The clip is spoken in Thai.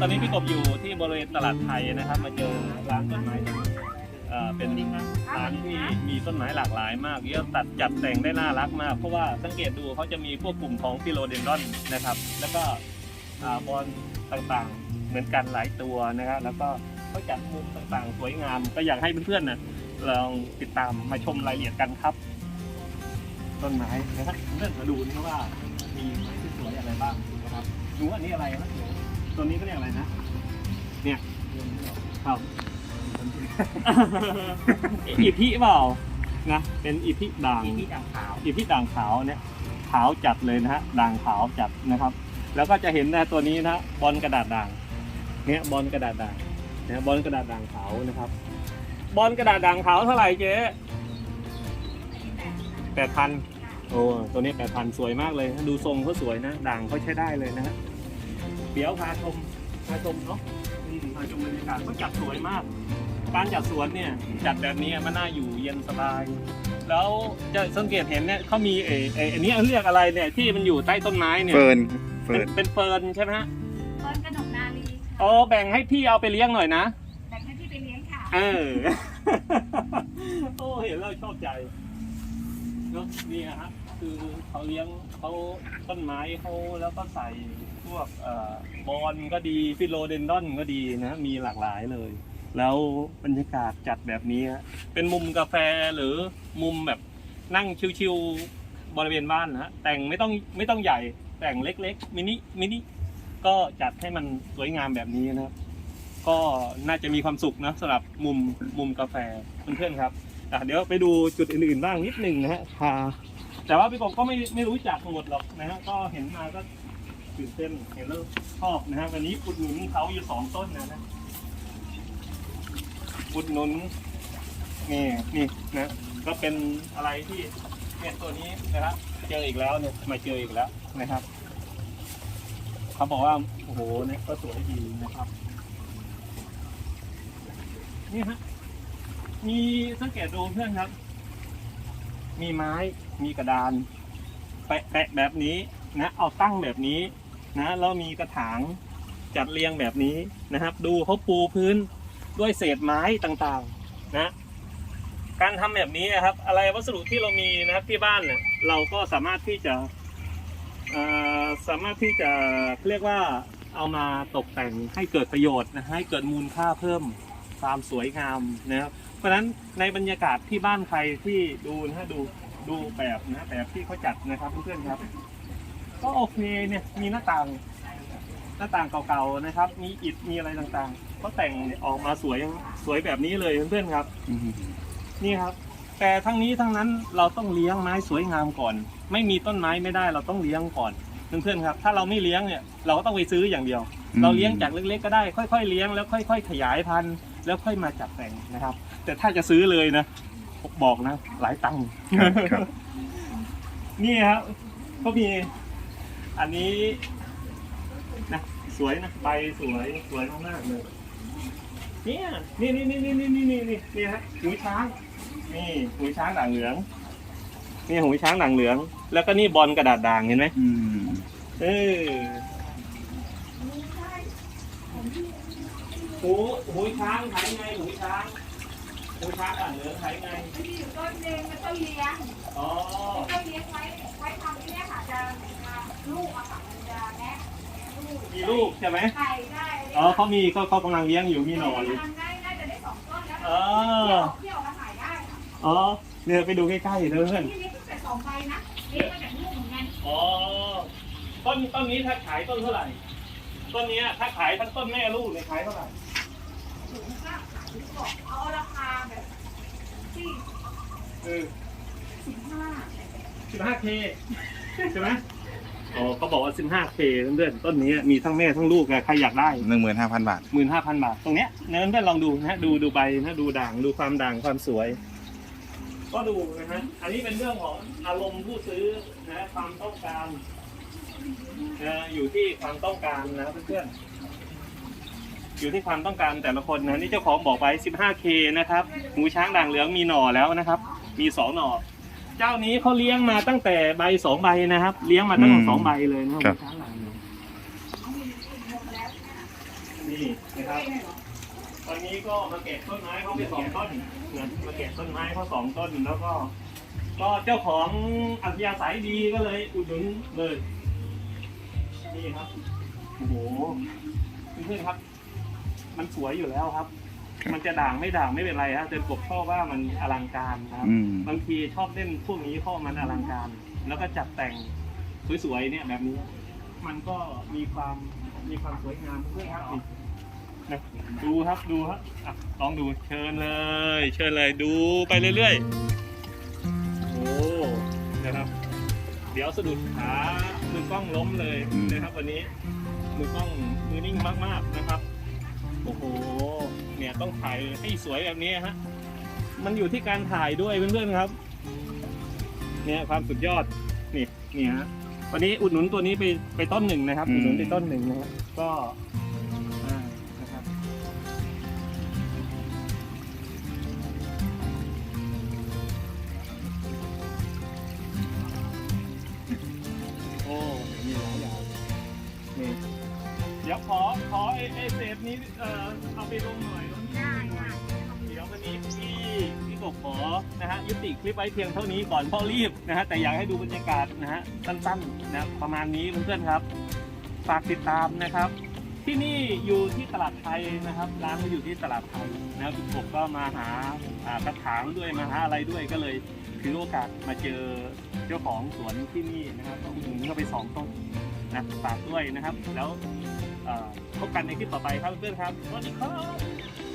ตอนนี้พี่กบอยู่ที่บริเวณตลาดไทยนะครับ มาเจอร้านต้นไม้ตรงนี้เอ่อเป็นร้านที่มีต้นไม้หลากหลายมากเยอะตัดจัดแต่งได้น่ารักมาก เพราะว่าสังเกตดูเขาจะมีพวกกลุ่มของฟิโลเดนดอนนะครับ แล้วก็อ่าบอลต่างๆเหมือนกันหลายตัวนะครับ แล้วก็เขาจัดมุมต่างๆ สวยงาม ก็อยากให้เพื่อนๆนะลองติดตามมาชมรายละเอียดกันครับ ต้นไม้นะครับเพื่อนมาดูนะว่ามีไม้ที่สวยอะไรบ้างนะครับดูอันนี้อะไรนะเดี๋ยว ตัวนี้ก็เรียกอะไรนะ เนี่ยครับ อีพีเปล่านะ เป็นอีพีด่างที่ที่ด่างขาวอีพีด่างขาวเนี่ยขาวจัดเลยนะฮะด่างขาวจัดนะครับ แล้วก็จะเห็นนะตัวนี้นะบอลกระดาษด่างเนี่ยบอลกระดาษด่างนะบอลกระดาษด่างขาวนะครับ บอลกระดาษด่างขาวเท่าไหร่เจ๊แปดพันโอ้ตัวนี้แปดพันสวยมากเลยนะดูทรงเขาสวยนะ ด่างเขาใช้ได้เลยนะฮะ เดี๋ยวพาชมพาชมเนาะอืมพาชมบรรยากาศเขาจัดสวยมาก การจัดสวนเนี่ยจัดแบบนี้มันน่าอยู่เย็นสบาย แล้วจะสังเกตเห็นเนี่ยเขามีเอเออันนี้เรียกอะไรเนี่ยที่มันอยู่ใต้ต้นไม้เนี่ยเฟิร์นเฟิเป็นร์นเป็นเฟิร์นใช่ไหมฮะเฟิร์นกระหนกนาลีอ๋อค่ะแบ่งให้พี่เอาไปเลี้ยงหน่อยนะ แบ่งให้พี่ไปเลี้ยงค่ะ เออ โอ้เห็นแล้วชอบใจเนาะนี่ฮะคือเขาเลี้ยงเขาต้นไม้เขาแล้วก็ใส่พ วกบอลก็ดีฟิโลเดนดอนก็ดีนะมีหลากหลายเลย แล้วบรรยากาศจัดแบบนี้ เป็นมุมกาแฟหรือมุมแบบนั่งชิวๆบริเวณบ้านนะแต่งไม่ต้องไม่ต้องใหญ่แต่งเล็กๆมินิมินิก็จัดให้มันสวยงามแบบนี้นะครับก็น่าจะมีความสุขนะสำหรับมุมมุมกาแฟเพื่อนๆครับเดี๋ยวไปดูจุดอื่นๆบ้างนิดหนึ่งนะฮะแต่ว่าพี่กบก็ไม่ไม่รู้จักหมดหรอกนะฮะก็เห็นมาก็ ตื่นเต้นเห็นแล้วชอบนะฮะวันนี้อุดหนุนเขาอยู่สองต้นนะนะอุดหนุนนี่นี่นะก็เป็นอะไรที่เนี่ยตัวนี้นะครับเจออีกแล้วเนี่ยมาเจออีกแล้วนะครับเขาบอกว่าโอ้โหเนี่ยก็สวยดีนะครับนี่ฮะมีสังเกตดูเพื่อนครับ มีไม้มีกระดาน แปะแปะแบบนี้นะเอาตั้งแบบนี้ นะแล้วมีกระถางจัดเรียงแบบนี้นะครับ ดูเขาปูพื้นด้วยเศษไม้ต่างๆนะการทำแบบนี้นะครับ อะไรวัสดุที่เรามีนะครับที่บ้านเนี่ยเราก็สามารถที่จะสามารถที่จะเรียกว่าเอามาตกแต่งให้เกิดประโยชน์นะให้เกิดมูลค่าเพิ่มความสวยงามนะครับเพราะฉะนั้นในบรรยากาศที่บ้านใครที่ดูนะดูดูแบบนะแบบที่เขาจัดนะครับเพื่อนๆครับ ก็โอเคเนี่ยมีหน้าต่างหน้าต่างเก่าๆนะครับ มีอิฐมีอะไรต่างๆ ก็แต่งออกมาสวยสวยแบบนี้เลยเพื่อนๆครับ อืมนี่ครับ แต่ทั้งนี้ทั้งนั้นเราต้องเลี้ยงไม้สวยงามก่อน ไม่มีต้นไม้ไม่ได้เราต้องเลี้ยงก่อนเพื่อนๆครับ ถ้าเราไม่เลี้ยงเนี่ยเราก็ต้องไปซื้ออย่างเดียว เราเลี้ยงจากเล็กๆก็ได้ค่อย ๆ เลี้ยงแล้วค่อย ๆ ขยายพันธุ์แล้วค่อยมาจัดแต่งนะครับ แต่ถ้าจะซื้อเลยนะบอกนะ หลายตังค์ครับครับ นี่ครับก็มี อันนี้นะสวยนะใบสวยสวยมากๆเลยเนี่ยนี่นี่นี่นี่นี่นี่นี่นี่นี่ฮะหูช้างนี่หูช้างด่างเหลืองนี่หูช้างด่างเหลือง แล้วก็นี่บอลกระดาษด่างเห็นไหมอืมเออหูหูช้างขายไงหูช้างหูช้างด่างเหลืองขายไงมันมีอยู่ต้นเองมันต้องเลี้ยงอ๋อต้องเลี้ยงไว้ไว้ทำที่เนี่ยค่ะจะ ลูกอะค่ะมันจะแนะลูกมีลูกใช่ไหมไข่ได้อ๋อเขามีเขาเขากำลังเลี้ยงอยู่มีหน่ออยู่ทำได้น่าจะได้สองต้นแล้วอ๋อเที่ยวมาถ่ายได้ค่ะอ๋อเนี่ยไปดูใกล้ๆเลยเพื่อนที่เลี้ยงตั้งแต่สองใบนะเลี้ยงมาจากลูกเหมือนกันอ๋อต้นต้นนี้ถ้าขายต้นเท่าไหร่ ต้นเนี้ยถ้าขายทั้งต้นแม่ลูกเนี่ยขายเท่าไหร่ถึงก็ขายบอกเอาราคาแบบที่เออสิบห้าสิบห้าเคใช่ไหม อ๋อเขาบอกว่าสิบห้าเคเพื่อนๆต้นนี้มีทั้งแม่ทั้งลูกอะใครอยากได้ หนึ่งหมื่นห้าพันบาทหมื่นห้าพันบาท ตรงเนี้ยเนื้อเพื่อนๆลองดูนะฮะดูดูใบนะดูด่างดูความด่างความสวย ก็ดูนะฮะอันนี้เป็นเรื่องของอารมณ์ผู้ซื้อนะความต้องการนะอยู่ที่ความต้องการนะเพื่อนๆอยู่ที่ความต้องการแต่ละคนนะนี่เจ้าของบอกไว้ 15K นะครับหูช้างด่างเหลืองมีหน่อแล้วนะครับ มีสองหน่อ เจ้านี้เขาเลี้ยงมาตั้งแต่ใบสองใบนะครับ เลี้ยงมาตั้งแต่อืมสองใบเลยนะครับครับหูช้างด่างเหลืองนี่นะครับตอนนี้ก็มาแกะต้นไม้เขาไปสองต้นนะมาแกะต้นไม้เขาสองต้นแล้วก็ ก็เจ้าของอัธยาศัยดีก็เลยอุดหนุนเลยนี่ครับโอ้โหเพื่อนๆครับ มันสวยอยู่แล้วครับ มันจะด่างไม่ด่างไม่เป็นไรฮะแต่กบชอบว่ามันอลังการนะครับอืม บางทีชอบเล่นพวกนี้เพราะมันอลังการ แล้วก็จัดแต่งสวยๆเนี่ยแบบนี้ มันก็มีความมีความสวยงามเพื่อนครับนี่นะดูครับดูครับอะลองดูเชิญเลย เชิญเลยดูไปเรื่อยๆโอ้นะครับ เดี๋ยวสะดุดขามือกล้องล้มเลยนะครับ วันนี้มือกล้องมือนิ่งมากๆนะครับ โอ้โห เนี่ยต้องถ่ายให้สวยแบบนี้ฮะ มันอยู่ที่การถ่ายด้วยเพื่อนๆครับ เนี่ยความสุดยอด นี่นี่ฮะวันนี้อุดหนุนตัวนี้ไปไปต้นหนึ่งนะครับ อุดหนุนไปต้นหนึ่งนะครับก็ ไอเศษนี้เอ่อเอาไปลงหน่อยลงนิดนึงเดี๋ยววันนี้พี่พี่กบขอนะฮะยุติคลิปไว้เพียงเท่านี้ก่อนเพราะรีบนะฮะแต่อยากให้ดูบรรยากาศนะฮะสั้นๆนะประมาณนี้เพื่อนๆครับฝากติดตามนะครับ ที่นี่อยู่ที่ตลาดไทยนะครับ ร้านก็อยู่ที่ตลาดไทยนะครับพี่กบก็มาหากระถางด้วยมาหาอะไรด้วยก็เลยถือโอกาสมาเจอเจ้าของสวนที่นี่นะครับก็อุดหนุนเข้าไปสองต้นนะฝากด้วยนะครับแล้ว พบกันในคลิปต่อไปครับเพื่อนๆครับสวัสดีครับ